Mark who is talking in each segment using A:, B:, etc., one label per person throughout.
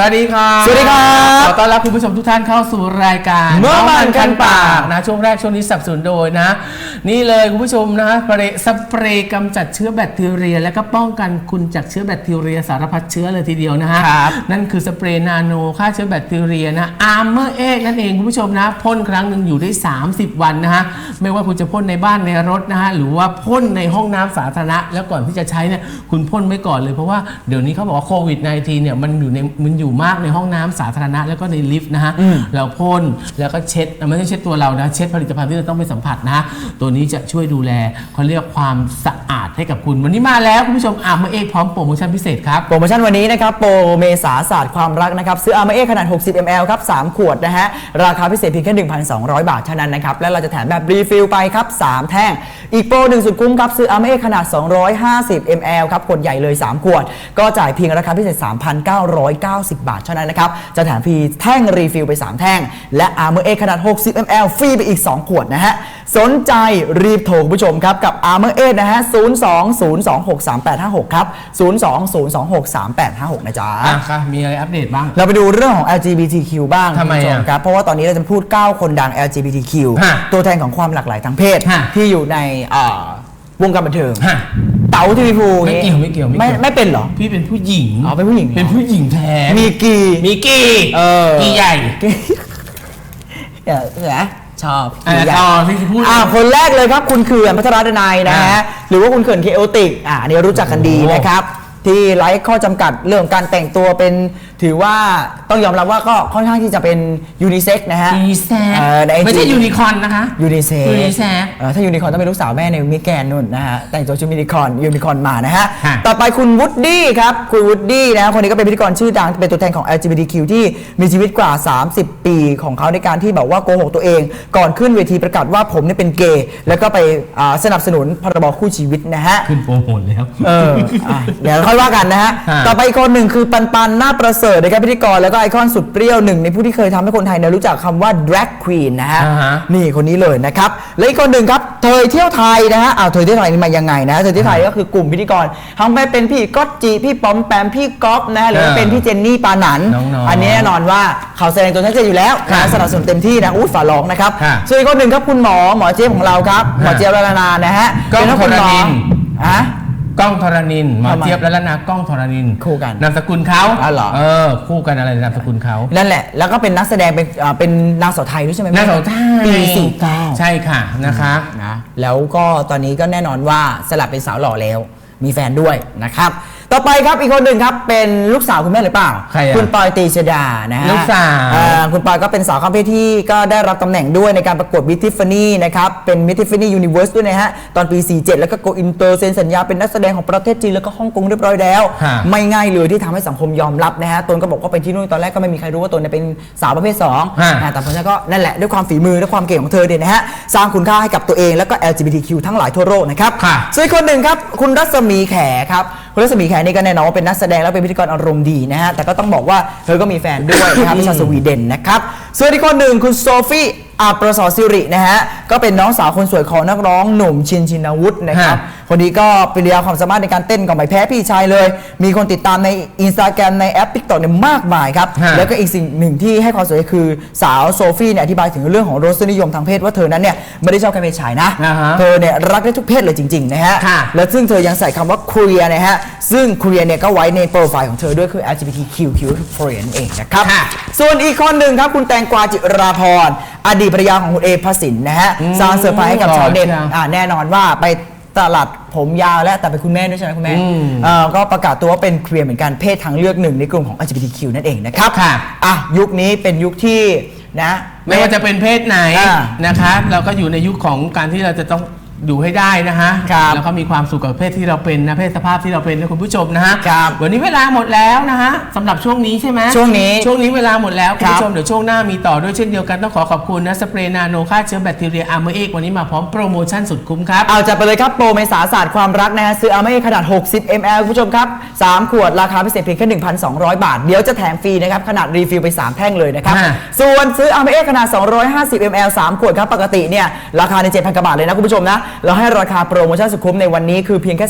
A: สวัสดีครับ
B: สวัสดีครับ
A: ขอต้อนรับคุณผู้ชมทุกท่านเข้าสู่รายการ
B: เมื่อมันกันปาก
A: นะ ช่วงแรกช่วงนี้สนับสนุนโดยนะ นี่เลยคุณผู้ชมนะสเปรย์สเปรย์กำจัดเชื้อแบคทีเรีย และก็ป้องกันคุณจากเชื้อแบคทีเรียสารพัดเชื้อเลยทีเดียวนะฮะ
B: ครับ
A: นั่นคือสเปรย์นาโนฆ่าเชื้อแบคทีเรียนะอาร์เมอร์เอกนั่นเองคุณผู้ชมนะพ่นครั้งหนึ่งอยู่ได้ 30 วันนะฮะไม่ว่าคุณจะพ่นในบ้านในรถนะฮะหรือว่าพ่นในห้องน้ำสาธารณะ แล้วก่อนที่จะใช้เนี่ยคุณพ่นไว้ก่อนเลยเพราะว่าเดี๋ยวนี้เขาบอกว่าโควิด -19 เนี่ยมันอยู่ในมันอยู่มากในห้องน้ำสาธารณะแล้วก็ในลิฟต์นะฮะเราพ่นแล้วก็เช็ดไม่ใช่เช็ดตัวเรานะเช็ดผลิตภัณฑ์ที่เราต้องไปสัมผัสนะตัวนี้จะช่วยดูแลเขาเรียกความสะอาดให้กับคุณ วันนี้มาแล้วคุณผู้ชมอาเมอเอกพร้อมโปรโมชั่นพิเศษครับ
B: โปรโมชั่นวันนี้นะครับโปรเมษาศาสตร์ความรักนะครับซื้ออาเมเอขนาด 60 ml ครับ 3 ขวดนะฮะ ราคาพิเศษเพียงแค่ 1,200 บาทเท่านั้นนะครับ และเราจะแถมแบบรีฟิลไปครับ 3 แท่ง อีกโปรหนึ่งสุดคุ้มครับซื้ออาเมเอขนาด 250 ml ครับขวดใหญ่เลย 3 ขวด ก็จ่ายเพียงราคาพิเศษ 3,990 บาทเท่านั้นนะครับจะแถมฟรีแท่งรีฟิลไป 3 แท่ง และอาเมเอขนาด 60 ml ฟรีไปอีก 2 ขวดนะฮะ สนใจรีบโทรคุณผู้ชมครับ กับ Armor 8นะฮะ 020263856 ครับ 020263856 นะจ๊ะ
A: อะค่ะมีอะไรอัปเดตบ้าง
B: เราไปดูเรื่องของ LGBTQ บ้าง
A: ทำไม
B: คุณผู้ช
A: อะ
B: ครับ เพราะว่าตอนนี้เราจะพูด 9 คนดัง LGBTQ
A: ฮะ
B: ตัวแทนของความหลากหลายทางเพศ
A: ฮะ
B: ที่อยู่ในอ่าวงการบันเทิง
A: ฮะ
B: เต๋าทีวีภู
A: ไม่เกี่ยวไม่เกี่ยวไม่เกี่
B: ไม่
A: ยว
B: ไม่เป็นเหรอ
A: พี่เป็นผู้หญิง
B: อ๋อเป็นผู้หญิงเหรอ
A: เป็นผู้หญิงแท้
B: มีกี
A: มีกี่
B: เออ
A: กี่ใหญ่
B: เออเหรอ ชอบ
A: อะ
B: กีใหญ่
A: ต่อที่จะพูด
B: อ่าคนแรกเลยครับคุณเขื่อนพัทรดนัยนะฮะ
A: อ่า
B: หรือว่าคุณเขื่อนเคโอติกอ่าอันนี้รู้จักกันดี
A: โอ้
B: นะครับ ที่ไร้ข้อจำกัดเรื่องการแต่งตัวเป็น ถือว่าต้องยอมรับว่าก็ค่อนข้างที่จะเป็นยูนิเซ็กนะฮะ
A: ยูนิแซก
B: เออใน IG
A: ไม่ใช่ยูนิคอร์นนะคะ
B: ยูนิเซ็ก
A: unisex
B: ถ้ายูนิคอร์นต้องเป็นลูกสาวแม่ในมิแกนนุ่นนะฮะ แต่งตัวชุดยูนิคอร์นยูนิคอร์นมานะฮะ
A: ฮะ
B: ต่อไปคุณวูดดี้ครับ คุณวูดดี้นะ คนนี้ก็เป็นพิธีกรชื่อดัง เป็นตัวแทนของ LGBTQ ที่มีชีวิตกว่า 30 ปีของเขาในการที่แบบว่าโกหกตัวเอง ก่อนขึ้นเวทีประกาศว่าผมเนี่ยเป็นเกย์ แล้วก็ไปอ่าสนับสนุนพรบคู่ชีวิตนะฮะ
A: ขึ้นโปรโมทแล้ว
B: เอออะเดี๋ยวค่อยว่ากันนะฮะ
A: ฮะ
B: ต่อไปอีกคนหนึ่งคือปันปันหน้าประเสริฐนะครับพิธีกรแล้วก็ไอคอนสุดเปรี้ยวหนึ่งในผู้ที่เคยทำให้คนไทยเนี่ยรู้จักคำว่า drag queen นะฮะ
A: อ่าฮะ
B: นี่คนนี้เลยนะครับ และอีกคนหนึ่งครับเธอเที่ยวไทยนะฮะอ้าวเธอเที่ยวไทยนี่มายังไงนะเธอเที่ยวไทยก็คือกลุ่มพิธีกรทั้งไปเป็นพี่ก๊อตจีพี่ป๋อมแปมพี่ก๊อฟนะหรือว่า
A: เออ
B: เป็นพี่เจนนี่ปาหนัน
A: น้องๆ
B: อันนี้แน่นอนว่าเขาแสดงตัวชัดเจนอยู่แล้ว
A: ค่ะ
B: นะสนับสนุนเต็มที่นะอู้ฝาร้องนะครับ
A: ค่ะ
B: ส่วนอีกคนหนึ่งครับคุณหมอหมอเจี๊ยบของเราครับหมอเจี๊ยบละลานานะฮะ
A: กล้อง
B: เป็นทั้คุณหม
A: ธรณิน
B: อะ
A: กล้องธรณินหมอ
B: ทำไม
A: เจี๊ยบและละนากล้องธรณิน
B: คู่กัน
A: นามสกุลเขา
B: อ๋อเหรอ
A: เออ คู่กันอะไรนามสกุลเขา
B: นั่นแหละ แล้วก็เป็นนักแสดงเป็นอ่าเป็นนางสาวไทยด้วยใช่ไหม
A: นางสาวไทย
B: ปีสี่เก้า
A: ใช่ค่ะนะคะ
B: นะแล้วก็ตอนนี้ก็แน่นอนว่าสลับเป็นสาวหล่อแล้ว มีแฟนด้วยนะครับ ต่อไปครับอีกคนหนึ่งครับเป็นลูกสาวคุณแม่หรือเปล่า
A: ใครอะ
B: คุณปอยตีชดานะฮะ
A: ลูกสาว
B: เอ่อคุณปอยก็เป็นสาวข้ามเพศที่ก็ได้รับตำแหน่งด้วยในการประกวดมิทิฟานี่นะครับเป็นมิทิฟานี่ยูนิเวิร์สด้วยนะฮะ ตอนปี 47 แล้วก็โกอินเตอร์เซ็นสัญญาเป็นนักแสดงของประเทศจีนแล้วก็ฮ่องกงเรียบร้อยแล้ว
A: ฮะ
B: ไม่ง่ายเลยที่ทำให้สังคมยอมรับนะฮะตนก็บอกว่าไปที่นู่นตอนแรกก็ไม่มีใครรู้ว่าตนเนี่ยเป็นสาวประเภท2
A: ฮะ
B: นะแต่พอฉันก็นั่นแหละด้วยความฝีมือและความเก่งของเธอเนี่ยนะฮะสร้างคุณค่าให้กับตัวเองแล้วก็ LGBTQ ทั้งหลายทั่วโลกนะครับ
A: ค่ะ
B: ส่วนอีกคนหนึ่งครับ คุณรัศมีแขครับ คุณรัศมีแขนี่ก็แน่นอนว่าเป็นนักแสดงและเป็นพิธีกรอารมณ์ดีนะฮะแต่ก็ต้องบอกว่าเธอก็มีแฟนด้วยนะครับพี่ชาวสวีเดนนะครับส่วนอีกคนหนึ่งคุณโซฟี อาประสอสิรินะฮะก็เป็นน้องสาวคนสวยของนักร้องหนุ่มชินชินวุฒินะครับ
A: ฮะ
B: คนนี้ก็เป็นเรียความสามารถในการเต้นก็ไม่แพ้พี่ชายเลย มีคนติดตามในอินสตาแกรมในแอป TikTok เนี่ยมากมายครับ
A: ฮะ
B: แล้วก็อีกสิ่งหนึ่งที่ให้ความสวยคือสาวโซฟีเนี่ยอธิบายถึงเรื่องของรสนิยมทางเพศว่าเธอนั้นเนี่ยไม่ได้ชอบการเป็นชายนะ
A: อ่าฮะ
B: เธอเนี่ยรักได้ทุกเพศเลยจริงๆนะฮะ
A: ค่ะ
B: แล้วซึ่งเธอยังใส่คำว่า queer นะฮะซึ่ง queer เนี่ยก็ไว้ในโปรไฟล์ของเธอด้วยคือ LGBTQ Q queer นั่นเองนะครับ
A: ค่ะ
B: ส่วนอีกคนหนึ่งครับคุณแตงกวาจิราพรอดีตภรรยาของคุณเอพระสินนะฮะ
A: อืม
B: สร้างเซอร์ไพรส์ให้กับชาวเน็ต
A: หล่อจัง
B: อ่าแน่นอนว่าไปตลาดผมยาวแล้วแต่เป็นคุณแม่ด้วยใช่ไหมคุณแม่
A: อืม
B: เอ่อก็ประกาศตัวว่าเป็นเคลียร์เหมือนกันเพศทางเลือกหนึ่งในกลุ่มของ LGBTQ นั่นเองนะครับ
A: ค่ะ
B: อะยุคนี้เป็นยุคที่นะ
A: ไม่ว่าจะเป็นเพศไหน
B: อ่า
A: นะคะ เราก็อยู่ในยุคของการที่เราจะต้อง อยู่ให้ได้นะฮะ
B: ครับ
A: แล้วก็มีความสุขกับเพศที่เราเป็นนะเพศสภาพที่เราเป็นนะคุณผู้ชมนะฮะ
B: ครับ
A: วันนี้เวลาหมดแล้วนะฮะสำหรับช่วงนี้ใช่ไหม
B: ช่วงนี้
A: ช่วงนี้เวลาหมดแล้วคุณ
B: ครับ
A: ผู้ชมเดี๋ยวช่วงหน้ามีต่อด้วยเช่นเดียวกันต้องขอขอบคุณนะสเปรย์นาโนฆ่าเชื้อแบคทีเรียอาร์เมอร์เอกวันนี้มาพร้อมโปรโมชั่นสุดคุ้มครับ
B: เอาจัดไปเลยครับโปรเมษาศาสตร์ความรักนะฮะซื้อเอาไม่ขนาด 60 ml คุณผู้ชมครับ3ขวดราคาพิเศษเพียงแค่1,200 บาท เดี๋ยวจะแถมฟรีนะครับขนาดรีฟิลไป3แท่งเลยนะครับ
A: ฮะ
B: ส่วนซื้อเอาไม่ขนาด 250 ml 3ขวดครับปกติเนี่ยราคาใน7,000กว่าบาทเลยนะคุณผู้ชมนะเราให้ราคาโปรโมชั่นสุดคุ้มในวันนี้คือเพียงแค่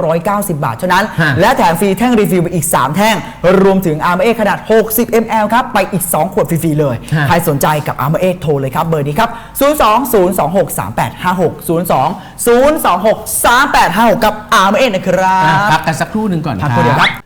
B: 3,990 บาทเท่านั้น
A: ฮะ
B: และแถมฟรีแท่งรีฟิลไปอีก 3 แท่ง รวมถึง a r m a ขนาด 60 ml ครับ ไปอีก 2 ขวดฟรีๆเลย
A: ฮะ
B: ใครสนใจกับ a r m a โทรเลยครับ เบอร์นี้ครับ 02 026 3856 02 026 3856 กับ a r m a นะครั
A: อะ
B: บ
A: พักกันสักครู่หนึ่งก่อน
B: พักครู่เดียวครับ